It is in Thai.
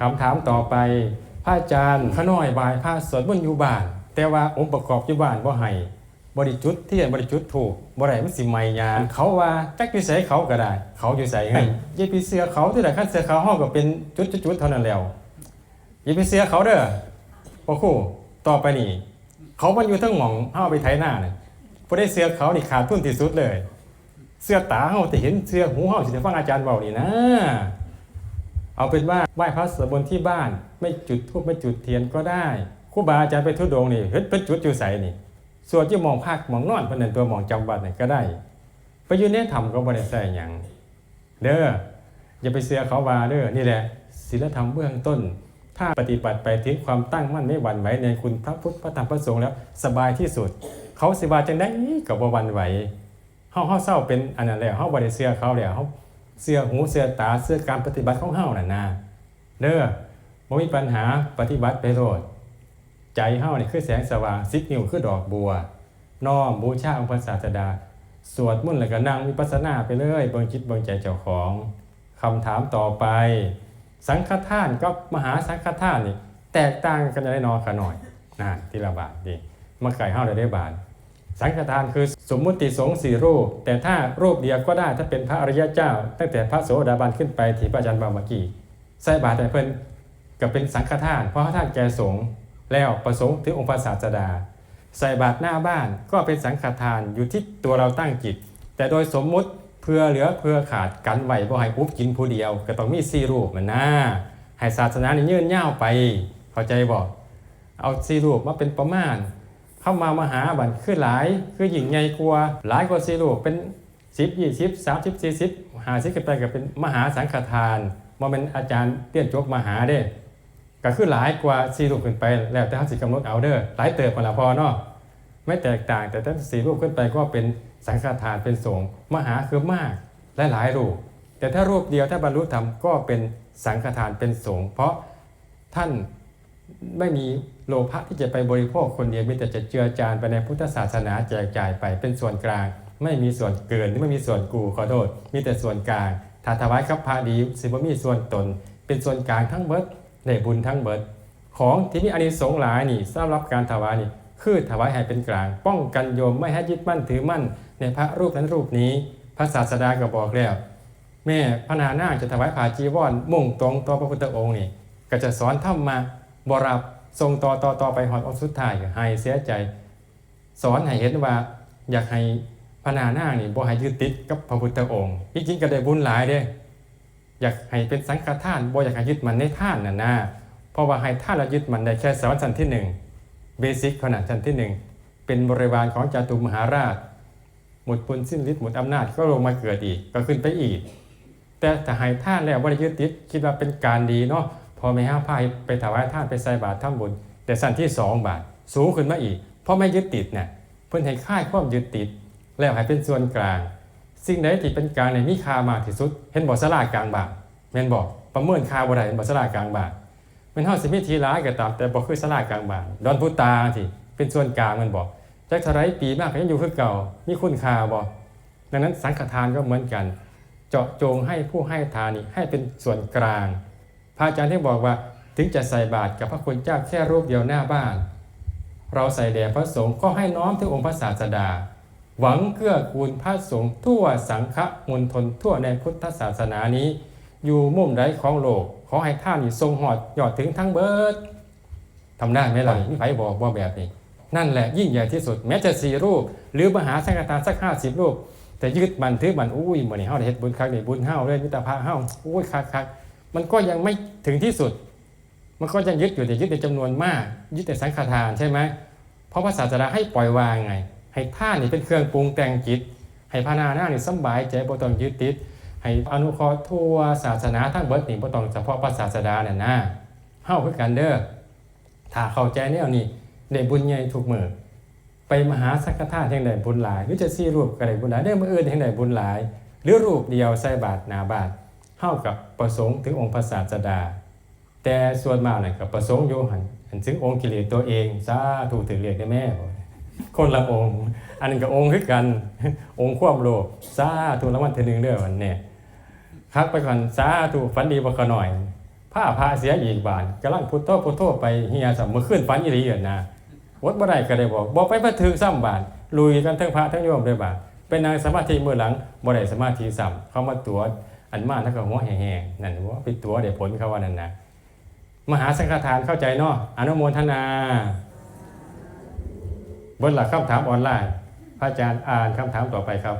คำถามต่อไปพระอาจารย์ขน้อยบายพระสวดมนต์อยู่บ้าน แต่ว่าองค์ประกอบอยู่บ้านบ่ให้บริจุดเที่ยนบริจุดถูกบ่ได้มันสิไม่ยานเขาว่าจักอยู่ไสเขาก็ได้ เขาอยู่ไสเฮ้ยอย่าไปเสือเขาที่ไหนคันเสือเขาห้องก็เป็นจุดๆๆเท่านั้นแล้วย่าไปเสือเขาเด้อพ่อครูต่อไปนี่ เขามันอยู่ทั้งหม่องเฮาเอาไปไถหน้าน่ะบ่ได้เสือเขานี่ขาดทุนที่สุดเลย เสื้อตาเฮาแต่เห็นเสื้อหูเฮาสิได้ฟังอาจารย์เว้านี่นะ เอาเป็นว่าไหว้พระสวดมนต์ที่บ้านไม่จุดธูปไม่จุดเทียนก็ได้ครูบาอาจารย์ไปทุดงนี่เฮ็ดเป็นจุดอยู่ใสนี่สวดอยู่มองภาคมองนอนเพิ่นนั่นตัวมองจำวัดนี่ก็ได้ไปอยู่ในถ้ำก็บ่ได้ใส่หยังเด้ออย่าไปเสือเขาว่าเด้อนี่แหละศีลธรรมเบื้องต้น ถ้าปฏิบัติไปถึงความตั้งมั่นไม่หวั่นไหวในคุณพระพุทธพระธรรมพระสงฆ์แล้วสบายที่สุด เขาสิว่าจังได๋ก็บ่หวั่นไหวเฮาเฮาเศร้าเป็นอันนั้นแล้วเฮาบ่ได้เสือเขาแล้วเฮา เสื้อหูเสื้อตาเสื้อการปฏิบัติของเฮานั่นนะเด้อบ่มีปัญหาปฏิบัติไปโลดใจเฮานี่คือแสงสว่างสิกนิ้วคือดอกบัว น้อมบูชาองค์พระศาสดา สวดมนต์แล้วก็นั่งวิปัสสนาไปเลย เบิ่งจิตเบิ่งใจเจ้าของคำถามต่อไป สังฆทานกับมหาสังฆทานนี่แตกต่างกันได้นอขะหน่อยนะทีละบาทดีมาไก่เฮาได้ได้บาท สังฆทานคือสมมุติสงฆ์สี่รูป แต่ถ้ารูปเดียวก็ได้ถ้าเป็นพระอริยเจ้า ตั้งแต่พระโสดาบันขึ้นไปที่พระอาจารย์บามกีใส่บาตรแต่เพิ่นก็เป็นสังฆทาน เพราะท่านแก่สงฆ์แล้วประสงค์ถึงองค์พระศาสดา ใส่บาตรหน้าบ้านก็เป็นสังฆทานอยู่ที่ตัวเราตั้งจิต แต่โดยสมมุติเพื่อเหลือเพื่อขาดกันไหวบ่ให้อุ๊บกินผู้เดียว ก็ต้องมีสี่รูปมันนะให้ศาสนาเนี่ยืนยาวไป เข้าใจบ่เอาสี่รูปมาเป็นประมาณ เข้ามามหาบันคือหลายคือหญิงใหญ่กลัวาหลายกว่าสี่ลูกเป็นสิบยี่สิบสามสิบสี่สิบหาสิบกันไปก็เป็นมหาสังฆทานมาเป็นอาจารย์เตี้ยนจบมหาเด้ก็คือหลายกว่าสี่ลูกขึ้นไป แล้วแต่เขาสิกำหนดเอาเด้อหลายเติบมาละพอเนาะไม่แตกต่างแต่ถ้าสี่รูปขึ้นไปก็เป็นสังฆทานเป็นสงฆ์มหาคือมากและหลายรูปแต่ถ้ารูปเดียวถ้าบรรลุธรรมก็เป็นสังฆทานเป็นสงฆ์เพราะท่าน ไม่มีโลภะที่จะไปบริโภคคนเดียวมีแต่จะเจือจานไปในพุทธศาสนาแจกจ่ายไปเป็นส่วนกลาง ไม่มีส่วนเกินไม่มีส่วนกูขอโทษ มีแต่ส่วนกลางถ้าถวายครับพระดีสิบมีส่วนตน เป็นส่วนกลางทั้งเบิดได้บุญทั้งเบิด ของที่มีอานิสงส์หลายนี่สำหรับการถวายนี่คือถวายให้เป็นกลาง ป้องกันโยมไม่ให้ยึดมั่นถือมั่น ในพระรูปนั้นรูปนี้ พระศาสดาก็บอกแล้ว แม่พระนานาจะถวายผ้าจีวรมุ่งตรงต่อพระพุทธองค์นี่ก็จะสอนธรรมมา บรับทรงต่อต่อต่อไปหอดองสุดท้ายให้เสียใจ สอนให้เห็นว่าอยากให้พระนาหน้านี่บ่ให้ยึดติดกับพระพุทธองค์จริงๆก็ได้บุญหลายเด้ อยากให้เป็นสังฆทานบ่อยากให้ยึดมันในท่านน่ะนะเพราะว่าให้ท่านเรายึดมันได้แค่สวรรค์ชั้นที่หนึ่งเบสิกขนาดชั้นที่หนึ่งเป็นบริวารของจตุมหาราช หมดปุญสิ้นฤทธิ์หมดอำนาจก็ลงมาเกิดอีกก็ขึ้นไปอีก แต่ถ้าให้ท่านแล้วว่าได้ยึดติดคิดว่าเป็นการดีเนาะ พอไม่ห้าพายไปถวายท่านไปใส่บาตรทำบุญ แต่สั้นที่สองบาทสูงขึ้นมาอีก เพราะไม่ยึดติดเนี่ยเพื่อนให้ค่ายความยึดติด แล้วให้เป็นส่วนกลาง สิ่งใดที่เป็นกลางในมีค่ามากที่สุด เห็นบ่สลากลางบาทแม่นบอกประเมินค่าบ่ได้เห็นบ่สลากลางบาทแมันเฮาสิมีทีร้ายก็ตามแต่บ่คือสลากลางบาทดอนพุตาที่เป็นส่วนกลางมันบอกจักเท่าไรปีมากก็ยังอยู่คือเก่ามีคุณค่าบ่ดังนั้นสังฆทานก็เหมือนกัน เจาะจงให้ผู้ให้ทานนี่ให้เป็นส่วนกลาง พระอาจารย์ที่บอกว่าถึงจะใส่บาตรกับพระคุณเจ้าแค่รูปเดียวหน้าบ้าน เราใส่แด่พระสงฆ์ก็ให้น้อมถึงองค์พระศาสดา หวังเกื้อกูลพระสงฆ์ทั่วสังฆมณฑลทั่วในพุทธศาสนานี้ อยู่มุมใดของโลก ขอให้ท่านทรงหอดยอดถึงทั้งเบิดทำได้ไหมล่ะมีไผบอกว่าแบบนี้ นั่นแหละยิ่งใหญ่ที่สุด แม้จะสี่รูป หรือมหาสังฆทานสักห้าสิบรูป แต่ยึดมันถือมันอุ้ยเหมือนเฮาได้เฮ็ดบุญครั้งนี้บุญเฮาเลยมิตรภาพเฮาอุ้ยคักคัก มันก็ยังไม่ถึงที่สุด มันก็ยังยึดอยู่แต่ยึดในจำนวนมาก ยึดแต่สังฆทานใช่ไหมเพราะพระศาสดาให้ปล่อยวางไง ให้ท่านนี่เป็นเครื่องปรุงแต่งจิต ให้พานาหน้านี่สบายใจบ่ต้องยึดติด ให้อนุเคราะห์ทั่วศาสนาทั้งเบิดนี่บ่ต้องเฉพาะพระศาสดาเนี่ยนะเฮาคือกันเด้อถ้าเข้าใจแนวนี้ได้บุญใหญ่ทุกมือไปมหาสังฆทานแห่งใดบุญหลายหรือจะสี่รูปก็ได้บุญหลายได้มืออื่นแห่งใดบุญหลาย หรือรูปเดียวใส่บาตรหนาบาตร เท่ากับประสงค์ถึงองค์พระศาสดา แต่ส่วนมากน่ะกับประสงค์โยหันหันถึงองค์กิเลสตัวเองสาถูกถึงเรียกได้แม่คนละองค์ อันนี้กับองค์คือกัน องค์ควบโลภสาถูกรางวัลที่หนึ่งเด้อวันเนี่ยคักไปก่อนสาถูกฝันดีบ่ขอหน่อยผ้าพาเสียอีกบานกำลังพุทโธพุทโธไปเฮียสมมือขึ้นฝันอีหลีอะนะวดบ่ได้ก็ได้บอกบอกไปพระถึงซ้ำบานลุยกันทั้งพระทั้งโยมเลยบาดเป็นนางสมาธิมือหลังบ่ได้สมาธิซ้ำเข้ามาตัวจ อันมาทั้งก็หัวแห้งๆนั่นว่าไปตัวเดี๋ยวผลเขาว่านั่นนะมหาสังฆทานเข้าใจเนาะอนุโมทนาเบนหลักคำถามออนไลน์พระอาจารย์อ่านคำถามต่อไปครับ